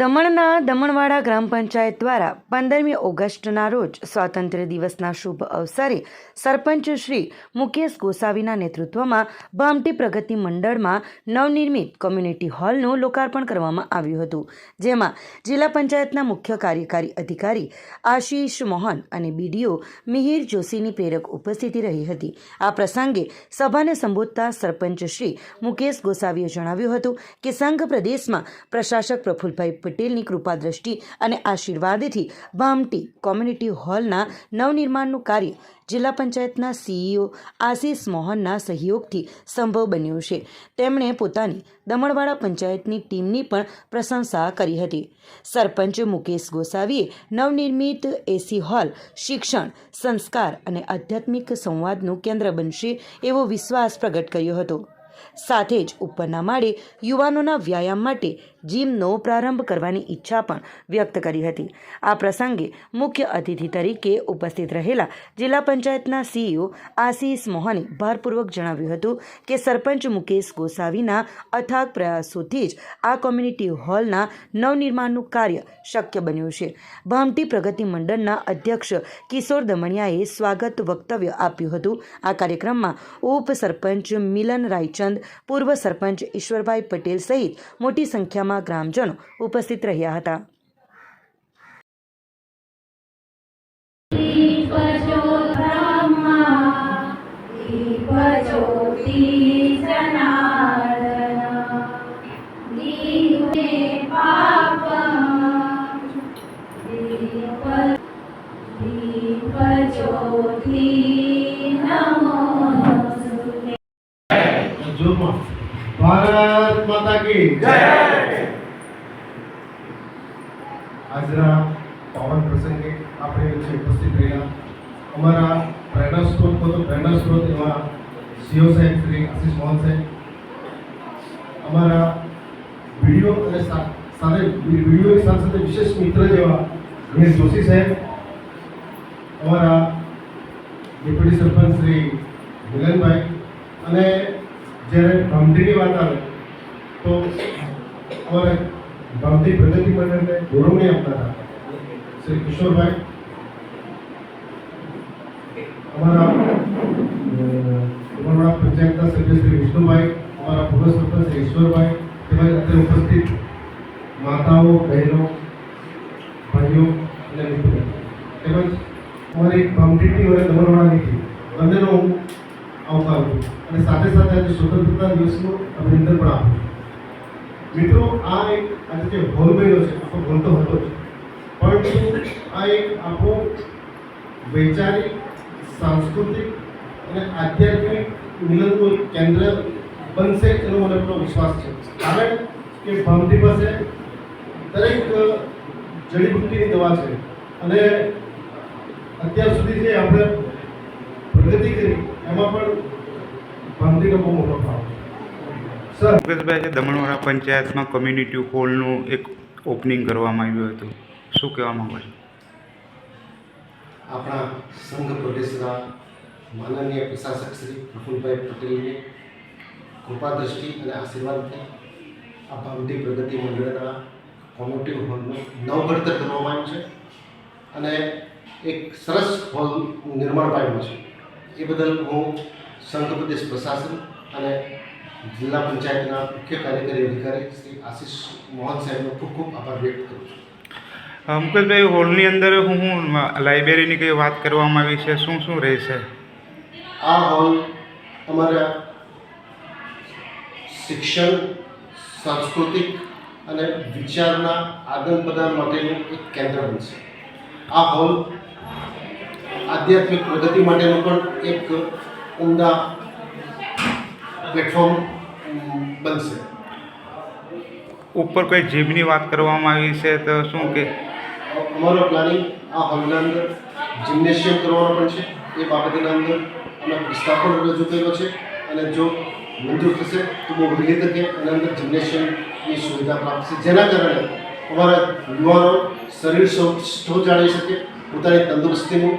દમણવાડા ગ્રામ પંચાયત દ્વારા પંદરમી ઓગસ્ટના રોજ સ્વાતંત્ર્ય દિવસના શુભ અવસરે સરપંચ શ્રી મુકેશ ગોસાવીના નેતૃત્વમાં ભામટી પ્રગતિ મંડળમાં નવનિર્મિત કોમ્યુનિટી હોલનું લોકાર્પણ કરવામાં આવ્યું હતું, જેમાં જિલ્લા પંચાયતના મુખ્ય કાર્યકારી અધિકારી આશીષ મોહન અને બીડીઓ મિહિર જોશીની પ્રેરક ઉપસ્થિતિ રહી હતી. આ પ્રસંગે સભાને સંબોધતા સરપંચ શ્રી મુકેશ ગોસાવીએ જણાવ્યું હતું કે સંઘ પ્રદેશમાં પ્રશાસક પ્રફુલભાઈ પટેલની કૃપા દ્રષ્ટિ અને આશીર્વાદથી ભામટી કોમ્યુનિટી હોલના નવનિર્માણનું કાર્ય જિલ્લા પંચાયતના સીઈઓ આશીષ મોહનના સહયોગથી સંભવ બન્યું છે. તેમણે પોતાની દમણવાડા પંચાયતની ટીમની પણ પ્રશંસા કરી હતી. સરપંચ મુકેશ ગોસાવીએ નવનિર્મિત એસી હોલ શિક્ષણ, સંસ્કાર અને આધ્યાત્મિક સંવાદનું કેન્દ્ર બનશે એવો વિશ્વાસ પ્રગટ કર્યો હતો. સાથે જ ઉપરના માળે યુવાનોના વ્યાયામ માટે જીમનો પ્રારંભ કરવાની ઈચ્છા પણ વ્યક્ત કરી હતી. આ પ્રસંગે મુખ્ય અતિથિ તરીકે ઉપસ્થિત રહેલા જિલ્લા પંચાયતના સીઈઓ આશીષ મોહને ભારપૂર્વક જણાવ્યું હતું કે સરપંચ મુકેશ ગોસાવીના અથાગ પ્રયાસોથી જ આ કોમ્યુનિટી હોલના નવનિર્માણનું કાર્ય શક્ય બન્યું છે. ભામટી પ્રગતિ મંડળના અધ્યક્ષ કિશોર દમણિયાએ સ્વાગત વક્તવ્ય આપ્યું હતું. આ કાર્યક્રમમાં ઉપસરપંચ મિલન રાયચંદ પૂર્વ સરપંચ ઈશ્વરભાઈ પટેલ સહિત મોટી સંખ્યામાં ગ્રામજનો ઉપસ્થિત રહ્યા હતા. દીપજ્યોતિ જોરમાં. ભારત માતા કી જય. આજના પાવન પ્રસંગે આપણે છે ઉપસ્થિત રહ્યા, અમારા પ્રેરણા સ્ત્રોત તો પ્રેરણા સ્ત્રોત એવા સીઓ સાહેબ, શ્રી આશીષ મોહન સાહેબ. અમારા વીડિયો અને સાથે વિડીયોની સાથે સાથે વિશેષ મિત્ર જેવા ગણેશ જોશી સાહેબ, અમારા ડેપ્યુટી સરપંચ શ્રી મિલનભાઈ અને જ્યારે ભમતીની વાત આવે, તો અમારે ભમતી પ્રગતિ મંડળને ગૌરવણી આપતા હતા. શ્રી કિશોરભાઈ, અમારા અમારા પંચાયતના સભ્ય શ્રી વિષ્ણુભાઈ, અમારા પૂર્વ સરપંચ શ્રી ઈશ્વરભાઈ, તેમજ અત્યારે ઉપસ્થિત માતાઓ, બહેનો, ભાઈઓ અને મિત્રો તેમજ અમારી ભમતીની અને દમણવાળાની ટીમ બંનેનો હું આવકારું છું. અને સાથે સાથે આજે સ્વતંત્રતા દિવસનું અભિનંદન પણ આપું છું. મિત્રો, આ એક આજે જે હોલ બન્યો છે આપણો હોલ તો હતો જ. પરંતુ આ એક આપણો વૈચારિક, સાંસ્કૃતિક અને આધ્યાત્મિક મિલનનું કેન્દ્ર બનશે એનો મને પૂરો વિશ્વાસ છે. કારણ કે ભામતી પાસે દરેક જડીબુટ્ટીની દવા છે. અને અત્યાર સુધી જે આપણે પ્રગતિ કરી એમાં પણ ભામતીનો બહુ મોટો ફાળો સર. મુકેશભાઈ દમણવાડા પંચાયતમાં કોમ્યુનિટી હોલનું એક ઓપનિંગ કરવામાં આવ્યું હતું. શું કહેવા માંગો છો? આપણા સંઘ પ્રદેશના માનનીય પ્રશાસક શ્રી પ્રફુલભાઈ પટેલની કૃપા દ્રષ્ટિ અને આશીર્વાદથી આ ભામતી પ્રગતિ મંડળના કોમ્યુનિટી હોલનું નવઘડતર કરવામાં આવ્યું છે અને એક સરસ હોલ નિર્માણ પામ્યું છે. એ બદલ હું સંઘ પ્રદેશ પ્રશાસન અને જિલ્લા પંચાયતના મુખ્ય કાર્યકારી અધિકારી શ્રી આશીષ મોહન સાહેબનો ખૂબ ખૂબ આભાર વ્યક્ત કરું છું. મુકેશભાઈ હોલની અંદર હું હું લાઇબ્રેરીની કંઈ વાત કરવામાં આવી છે? શું શું રહેશે? આ હોલ અમારા શિક્ષણ સાંસ્કૃતિક અને વિચારના આદાન પ્રદાન માટેનું એક કેન્દ્ર બનશે. આ હોલ આધ્યાત્મિક પ્રગતિ માટેનું પણ એક ઉમદા પ્લેટફોર્મ બનશે. ઉપર કોઈ જીમની વાત કરવામાં આવી છે તો શું કે? અમારો પ્લાનિંગ આ હોલના અંદર જિમ્નેશિયમ કરવાનો પણ છે. એ બાબતના અંદર અમે પ્રસ્તાવ પણ રજૂ કર્યો છે. અને જો મંજૂર થશે તો બહુ વહેલી તકે એના અંદર જિમ્નેશિયમની સુવિધા પ્રાપ્ત છે જેના કારણે અમારા યુવાનો શરીર સ્વસ્થ જાળવી શકે પોતાની તંદુરસ્તીનું